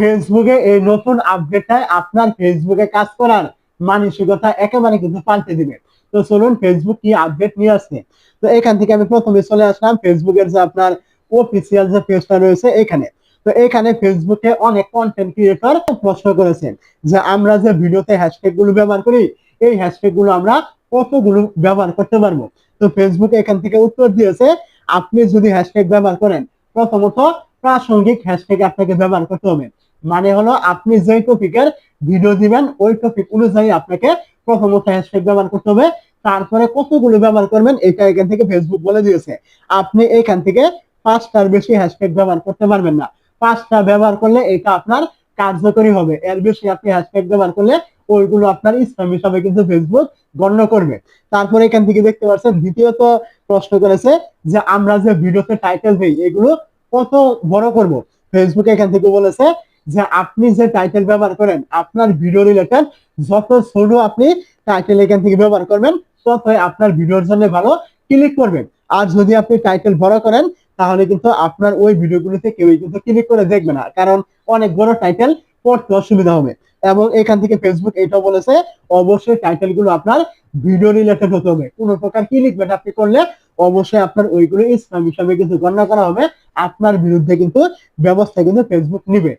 ফেসবুকে এই নতুন আপডেটটায় আপনার ফেসবুকে কাজ করার মানসিকতা একেবারে কিন্তু পাল্টে দিবে। তো চলুন ফেসবুক কি আপডেট নিয়ে আসছে? তো এখান থেকে আমি প্রথমে চলে আসলাম। ফেসবুকের যে আপনার অফিসিয়াল যে পেজটা রয়েছে এখানে। তো এখানে ফেসবুকে অনেক কন্টেন্ট ক্রিয়েটর প্রশ্ন করেছেন যে, আমরা যে ভিডিওতে হ্যাশট্যাগগুলো ব্যবহার করি, এই হ্যাশট্যাগগুলো আমরা কতগুলো ব্যবহার করতে পারব? তো ফেসবুক এখান থেকে উত্তর দিয়েছে, আপনি যদি হ্যাশট্যাগ ব্যবহার করেন, প্রথমত প্রাসঙ্গিক হ্যাশট্যাগ আপনাকে ব্যবহার করতে হবে। মানে হলো আপনি যে টপিকের ভিডিও দিবেন, ওই টপিক অনুযায়ী আপনাকে প্রথমত হ্যাশট্যাগ ব্যবহার করতে হবে, তারপরে কতগুলো ব্যবহার করবেন, এটা এখান থেকে ফেসবুক বলে দিয়েছে। আপনি এখান থেকে পাঁচটার বেশি হ্যাশট্যাগ ব্যবহার করতে পারবেন না। পাঁচটা ব্যবহার করলে এটা আপনার কার্যকরী হবে। এর বেশি আপনি হ্যাশট্যাগ ব্যবহার করলে ওইগুলো আপনার স্প্যাম হিসাবে কিন্তু ফেসবুক গণ্য করবে। তারপরে এখান থেকে দেখতে পাচ্ছেন, দ্বিতীয়ত প্রশ্ন করেছে যে আমরা যে ভিডিওতে টাইটেল দিই, এগুলো কত বড় করব? ফেসবুক এখান থেকে বলেছে যে আপনি যে টাইটেল ব্যবহার করেন, আপনার ভিডিও রিলেটেড যত ছোট আপনি টাইটেল এখান থেকে ব্যবহার করবেন, ততই আপনার ভিডিওর জন্য ভালো ক্লিক করবেন। আর যদি আপনি টাইটেল বড় করেন, তাহলে কিন্তু আপনার ওই ভিডিওগুলোতে কেউই কিন্তু ক্লিক করে দেখবে না, কারণ অনেক বড় টাইটেল পড়তে অসুবিধা হবে। এবং এখান থেকে ফেসবুক এটাও বলেছে, অবশ্যই টাইটেলগুলো আপনার ভিডিও রিলেটেড হতে হবে। কোনো প্রকার ক্লিকবেট আপনি করলে অবশ্যই আপনার ওইগুলো ইসলাম হিসাবে কিন্তু গণনা করা হবে। আপনার বিরুদ্ধে কিন্তু ব্যবস্থা কিন্তু ফেসবুক নিবে।